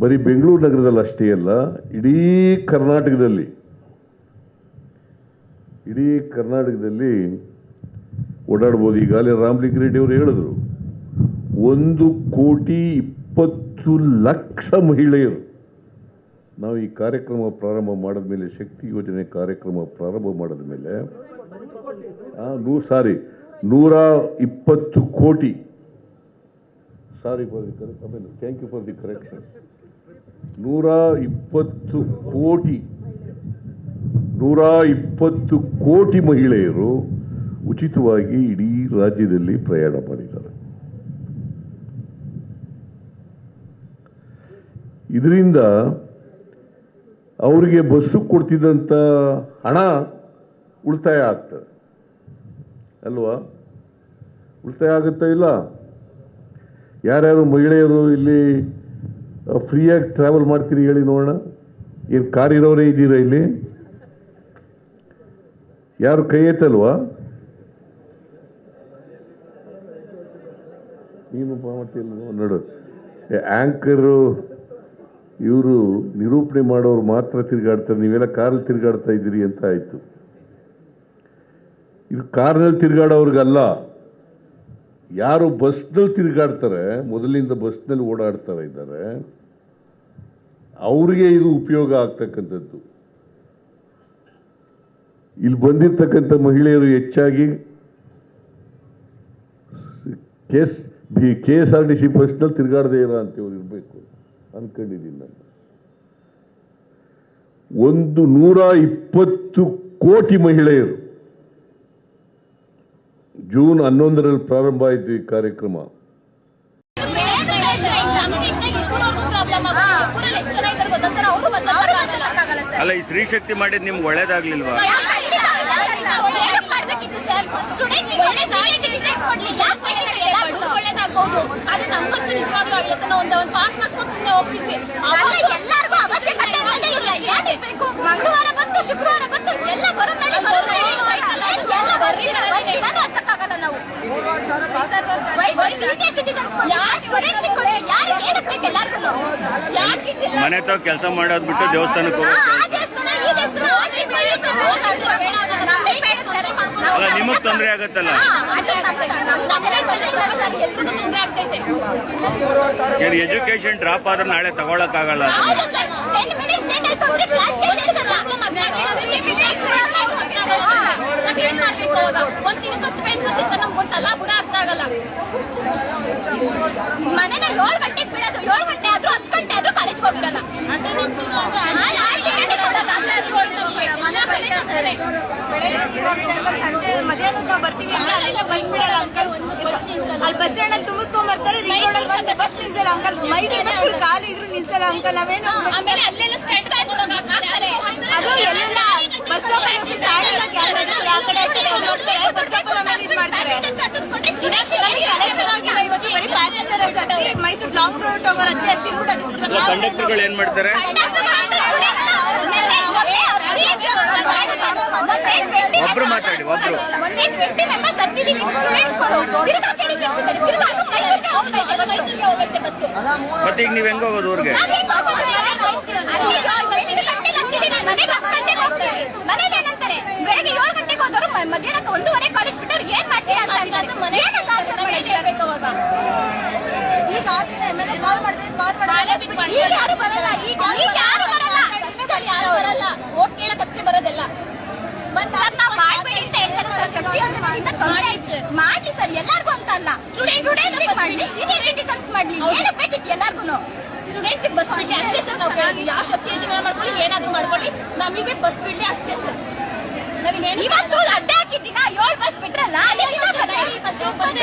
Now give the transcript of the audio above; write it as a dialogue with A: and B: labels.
A: ಬರೀ ಬೆಂಗಳೂರು ನಗರದಲ್ಲಿ ಅಷ್ಟೇ ಅಲ್ಲ, ಇಡೀ ಕರ್ನಾಟಕದಲ್ಲಿ ಇಡೀ ಕರ್ನಾಟಕದಲ್ಲಿ ಓಡಾಡ್ಬೋದು. ಈಗಾಗಲೇ ರಾಮ್ಲಿಂಗ್ ರೆಡ್ಡಿ ಅವರು ಹೇಳಿದ್ರು, ಒಂದು ಕೋಟಿ ಇಪ್ಪತ್ತು ಲಕ್ಷ ಮಹಿಳೆಯರು ನಾವು ಈ ಕಾರ್ಯಕ್ರಮ ಪ್ರಾರಂಭ ಮಾಡಿದ ಮೇಲೆ, ಶಕ್ತಿ ಯೋಜನೆ ಕಾರ್ಯಕ್ರಮ ಪ್ರಾರಂಭ ಮಾಡಿದ ಮೇಲೆ ನೂ, ಸಾರಿ, ನೂರ ಇಪ್ಪತ್ತು ಕೋಟಿ, sorry for the correct thank you for the correction ನೂರ ಇಪ್ಪತ್ತು ಕೋಟಿ, ನೂರ ಇಪ್ಪತ್ತು ಕೋಟಿ ಮಹಿಳೆಯರು ಉಚಿತವಾಗಿ ಇಡೀ ರಾಜ್ಯದಲ್ಲಿ ಪ್ರಯಾಣ ಮಾಡಿದ್ದಾರೆ. ಇದರಿಂದ ಅವರಿಗೆ ಬಸ್ಸು ಕೊಡ್ತಿದ್ದಂಥ ಹಣ ಉಳಿತಾಯ ಆಗ್ತದೆ. ಅಲ್ವಾ? ಉಳಿತಾಯ ಆಗುತ್ತಾ ಇಲ್ಲ? ಯಾರ್ಯಾರು ಮಹಿಳೆಯರು ಇಲ್ಲಿ ಫ್ರೀಯಾಗಿ ಟ್ರಾವೆಲ್ ಮಾಡ್ತೀರಿ ಹೇಳಿ ನೋಡೋಣ. ಏನು ಕಾರ್ ಇರೋರೇ ಇದ್ದೀರಾ ಇಲ್ಲಿ? ಯಾರು ಕೈ ಎತ್ತಲ್ವಾ? ನೀನು ಮಾಡ್ತಿಲ್ಲ ನೋಡು ಆ್ಯಂಕರು ಇವರು ನಿರೂಪಣೆ ಮಾಡೋರು ಮಾತ್ರ ತಿರುಗಾಡ್ತಾರೆ, ನೀವೆಲ್ಲ ಕಾರಲ್ಲಿ ತಿರುಗಾಡ್ತಾ ಇದ್ದೀರಿ ಅಂತ ಆಯಿತು. ಇದು ಕಾರ್ನಲ್ಲಿ ತಿರುಗಾಡೋರ್ಗಲ್ಲ. ಯಾರು ಬಸ್ನಲ್ಲಿ ತಿರುಗಾಡ್ತಾರೆ, ಮೊದಲಿಂದ ಬಸ್ನಲ್ಲಿ ಓಡಾಡ್ತಾರೆ ಇದ್ದಾರೆ, ಅವರಿಗೆ ಇದು ಉಪಯೋಗ ಆಗ್ತಕ್ಕಂಥದ್ದು. ಇಲ್ಲಿ ಬಂದಿರ್ತಕ್ಕಂಥ ಮಹಿಳೆಯರು ಹೆಚ್ಚಾಗಿ ಕೆಸ್, B K S R T C ಬಸ್ನಲ್ಲಿ ತಿರುಗಾಡದೇ ಇರೋ ಅಂತೇವ್ರು ಇರಬೇಕು ಅನ್ಕೊಂಡಿದ್ದೀನಿ ನಾನು. ಒಂದು ನೂರ ಇಪ್ಪತ್ತು ಕೋಟಿ ಮಹಿಳೆಯರು ಜೂನ್ ಹನ್ನೊಂದರಲ್ಲಿ ಪ್ರಾರಂಭ ಆಯಿತು ಈ ಕಾರ್ಯಕ್ರಮ.
B: ಅಲ್ಲ ಈ ಸ್ತ್ರೀ ಶಕ್ತಿ ಮಾಡಿದ್ ನಿಮ್ಗೆ ಒಳ್ಳೇದಾಗ್ಲಿಲ್ವಾ
C: ಒಳ್ಳೇದಾಗ್ಬೋದು ಆದ್ರೆ ನಮ್ಗಂತೂ ನಿಜವಾಗ್ಲೂ ಆಗಿಲ್ಲ ಸರ್ ನಾವು ಒಂದು ಒಂದು ಪಾಸ್ ಮಾಡ್ಕೊಂಡು ಸುಮ್ಮನೆ ಹೋಗ್ತಿದ್ವಿ ಎಲ್ಲರಿಗೂ ಅವಶ್ಯಕತೆ ಇರೋದೇ ಇಲ್ಲ ಯಾಕೆ ಬೇಕು ಮಂಗಳವಾರ ಬಂತು ಶುಕ್ರವಾರ ಬಂತು ಎಲ್ಲ ಬರೋಣ ಎಲ್ಲ ಬರ್ರಿ ಎಲ್ಲಾನು ಹತ್ತಕ್ಕಾಗಲ್ಲ ನಾವು ಸೀನಿಯರ್ ಸಿಟಿಸನ್ಸ್ ಯಾರು ಏನಕ್ಕೆ ಬೇಕು ಎಲ್ಲರಿಗೂ ಯಾಕೆ
B: ಮನೆ ತಾವ್ ಕೆಲಸ ಮಾಡೋದ್ ಬಿಟ್ಟು ದೇವಸ್ಥಾನಕ್ಕೆ ಅಲ್ಲ ನಿಮಗ್ ತೊಂದ್ರೆ ಆಗತ್ತಲ್ಲ ಏನ್ ಎಜುಕೇಶನ್ ಡ್ರಾಪ್ ಆದ್ರೆ ನಾಳೆ ತಗೊಳಕ್ ಆಗಲ್ಲ
C: ಮನೇನ ಏಳು ಗಂಟೆಗೆ ಬಿಡೋದು ಏಳು ಗಂಟೆ ಆದ್ರೂ ಹತ್ತು ಗಂಟೆ ಆದ್ರೂ ಕಾಲೇಜ್ಗೆ ಹೋಗಿರಲ್ಲ
D: ಸಂಜೆ ಮಧ್ಯಾಹ್ನ ನಾವು ಬರ್ತೀವಿ ಅಂದ್ರೆ ಅಲ್ಲಿಂದ ಬಸ್ ಬಿಡಲ್ಲ ಅಂಕಲ್ ಅಲ್ಲಿ ಬಸ್ ಸ್ಟ್ಯಾಂಡ್ ಅಲ್ಲಿ ತುಂಬಿಸ್ಕೊಂಡ್ ಬರ್ತಾರೆ ಬಸ್ ನಿಲ್ಸಲ್ಲ ಅಂಕಲ್ ಮೈಸೂರು ಬಸ್ ಖಾಲಿ ಇದ್ರು ನಿಲ್ಸಲ್ಲ ಅಂಕಲ್ ನಾವೇನು ಅದು ಎಲ್ಲ ಬಸ್ ಮಾಡ್ತಾರೆ ಇವತ್ತು ಬರೀ ಪ್ಯಾಸೆಂಜರ್ ಹತ್ತಿ ಮೈಸೂರು ಲಾಂಗ್ ರೂಟ್ ಹೋಗೋರು ಹತ್ತಿ ಹತ್ತಿ
B: ಅಲ್ಲ ಕಂಡಕ್ಟರ್ಗಳು ಏನ್ ಮಾಡ್ತಾರೆ ಒಬ್ರು ಮಾತಾಡಿ, ಒಬ್ರು. ಮತ್ತೆ ಈಗ ನೀವ್ ಹೆಂಗ ಹೋಗೋದು ಊರ್ಗೆ?
C: ಮಧ್ಯಾಹ್ನಕ್ಕೆ ಒಂದೂವರೆ ಕಾಲೇಜ್ ಬಿಟ್ಟವ್ರು ಏನ್ ಮಾಡ್ತೀರಾ ಅಂತ ಮನೆ ಏನಲ್ಲ ಇರ್ಬೇಕು ಅವಾಗ.
D: ಈಗ ಕಾಲ್ ಮಾಡಿದ್ರೆ ಕಾಲ್ ಮಾಡಿ
C: ಈಗ ಯಾರು ಬರಲ್ಲ ಈಗ ಯಾರು ಬರಲ್ಲ. ಕಷ್ಟದಲ್ಲಿ ಯಾರು ಬರಲ್ಲ. ಓಟ್ ಕೇಳಕ್ಕಷ್ಟೇ ಬರೋದೆಲ್ಲ. ನಾವು ಮಾಡ್ಬೇಡಿ ಅಂತ ಹೇಳ್ತಾರೆ ಸರ್. ಶಕ್ತಿ ಯೋಜನೆಯಿಂದ ತೊಂದರೆ ಮಾಡಿ ಸರ್ ಎಲ್ಲಾರ್ಗು ಅಂತ ಅಲ್ಲ. ಸ್ಟೂಡೆಂಟ್ ಸ್ಟೂಡೆಂಟ್ಸ್ ಮಾಡ್ಲಿ ಸೀನಿಯರ್ ಸಿಟಿಸನ್ಸ್ ಮಾಡ್ಲಿ. ಏನಕ್ಕೆ ಬೇಕಿತ್ತು ಎಲ್ಲಾರ್ಗು ಸ್ಟೂಡೆಂಟ್ಸ್ ಬಸ್ ಬಿಡ್ಲಿ ಅಷ್ಟೇ ಸರ್ ನಾವು ಯಾವ ಶಕ್ತಿ ಯೋಜನೆ ಮಾಡ್ಕೊಳ್ಳಿ ಏನಾದ್ರೂ ಮಾಡ್ಕೊಳ್ಳಿ ನಮಗೆ ಬಸ್ ಬಿಡ್ಲಿ ಅಷ್ಟೇ ಸರ್. ನಾವಿನೇನು ಇವತ್ತು ಅಡ್ಡ ಹಾಕಿದ್ದೀನ ಏಳು ಬಸ್ ಬಿಟ್ರಲ್ಲ? ಬಸ್